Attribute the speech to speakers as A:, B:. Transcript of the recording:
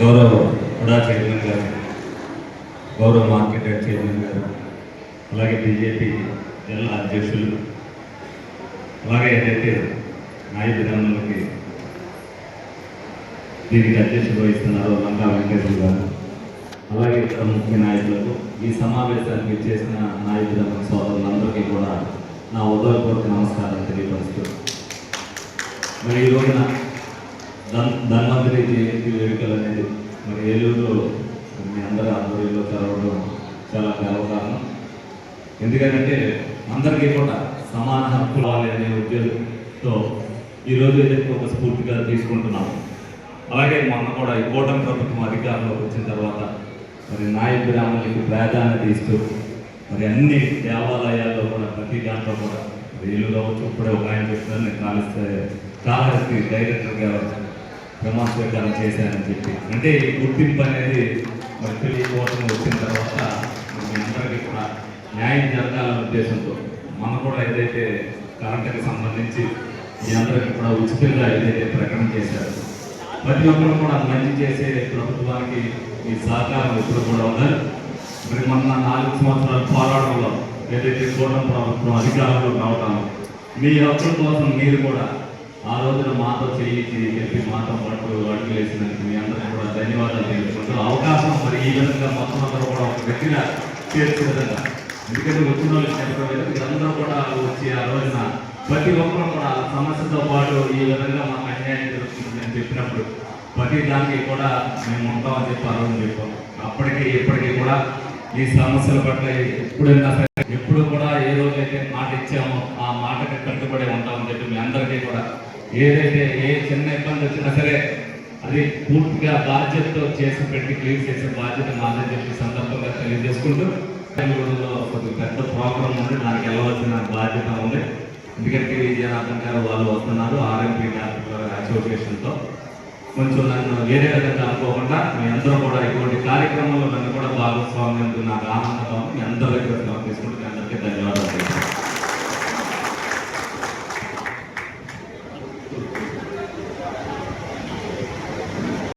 A: గౌరవ హుడా చైర్మన్ గారు గౌరవ మార్కెట్ యార్డ్ చైర్మన్ గారు అలాగే బీజేపీ జిల్లా అధ్యక్షులు అలాగే ఏదైతే నాయక దీనికి అధ్యక్షులు వహిస్తున్నారో లంకా వెంకటేశ్వర గారు అలాగే ఇతర ముఖ్య నాయకులకు ఈ సమావేశానికి చేసిన నాయకుల సోదరులందరికీ కూడా నా ఉదయపూర్వక నమస్కారం తెలియపరుస్తూ మరి ఈ రోజున ధన్ ధన్వంతరి జయంతి వేడుకలు అనేది మరి ఏలూరులో మీ అందరి ఆధ్వర్యంలో జరగడం చాలా గర్వకారణం. ఎందుకంటే అందరికీ కూడా సమాన హక్కులు అనే ఉద్యోగంతో ఈరోజు ఏదైతే ఒక స్ఫూర్తిగా తీసుకుంటున్నాము అలాగే మొన్న కూడా ఈ కూటమి ప్రభుత్వం అధికారంలోకి వచ్చిన తర్వాత మరి నాయ గ్రామాలకి ప్రాధాన్యత ఇస్తూ మరి అన్ని దేవాలయాల్లో కూడా ప్రతి దాంట్లో కూడా రైలు కావచ్చు ఇప్పుడే ఒక ఆయన చెప్తున్నారు నేను కాళహస్తి కాళహస్తి డైరెక్టర్గా ప్రమాణ చేశానని చెప్పి. అంటే ఈ గుర్తింపు అనేది మరి తెలియకపోవడం వచ్చిన తర్వాత అందరికీ కూడా న్యాయం జరగాలనే ఉద్దేశంతో మనం కూడా ఏదైతే కరెంటుకి సంబంధించి మీ అందరికీ కూడా ఉచితంగా ఏదైతే ప్రకటన చేశారు ప్రతి ఒక్కరు కూడా మంచి చేసే ప్రభుత్వానికి ఈ సహకారం ఎప్పుడు కూడా ఉండాలి. మరి మొన్న నాలుగు సంవత్సరాల పోరాటంలో ఏదైతే కూటమి ప్రభుత్వం అధికారంలో రావడం మీ హక్కుల కోసం మీరు కూడా ఆ రోజున మాతో చేయించి చెప్పి మాతో పట్టు అడుగు వేసినందుకు మీ అందరూ కూడా ధన్యవాదాలు తెలుసుకుంటూ అవకాశం మరి ఈ విధంగా మొత్తం అందరూ కూడా ఒక గట్టిగా చేర్చే విధంగా ఎందుకంటే వచ్చిన వాళ్ళు చెప్పడం మీరందరూ కూడా వచ్చి ఆ రోజున ప్రతి ఒక్కరు కూడా సమస్యతో పాటు ఈ విధంగా మాకు అన్యాయం జరుగుతుందని చెప్పినప్పుడు ప్రతి దానికి కూడా మేము ఉంటామని చెప్పి ఆ రోజు చెప్పాం. అప్పటికి ఇప్పటికీ కూడా ఈ సమస్యల పట్ల ఎప్పుడైనా సరే ఎప్పుడు కూడా ఏ రోజైతే మాట ఇచ్చామో ఆ మాటకి కట్టుబడి ఉంటామని చెప్పి మీ అందరికీ కూడా. ఏదైతే ఏ చిన్న ఇబ్బంది వచ్చినా సరే అది పూర్తిగా బాధ్యతతో చేసి పెట్టి క్లీన్ చేసే బాధ్యత మాదని చెప్పి సందర్భంగా తెలియజేసుకుంటూ బెంగళూరులో కొద్దిగా పెద్ద ప్రోగ్రామ్ ఉంది. దానికి వెళ్ళవలసిన బాధ్యత ఉంది. ఎందుకంటే విజయనాథన్ గారు వాళ్ళు వస్తున్నారు ఆర్ఎంపీ అసోసియేషన్తో. కొంచెం నన్ను వేరే విధంగా అనుకోకుండా మీ అందరూ కూడా ఇటువంటి కార్యక్రమంలో నన్ను కూడా భాగస్వామ్యం నాకు ఆనందంగా ఉంది. మీ అందరి దగ్గర తీసుకుంటున్నాను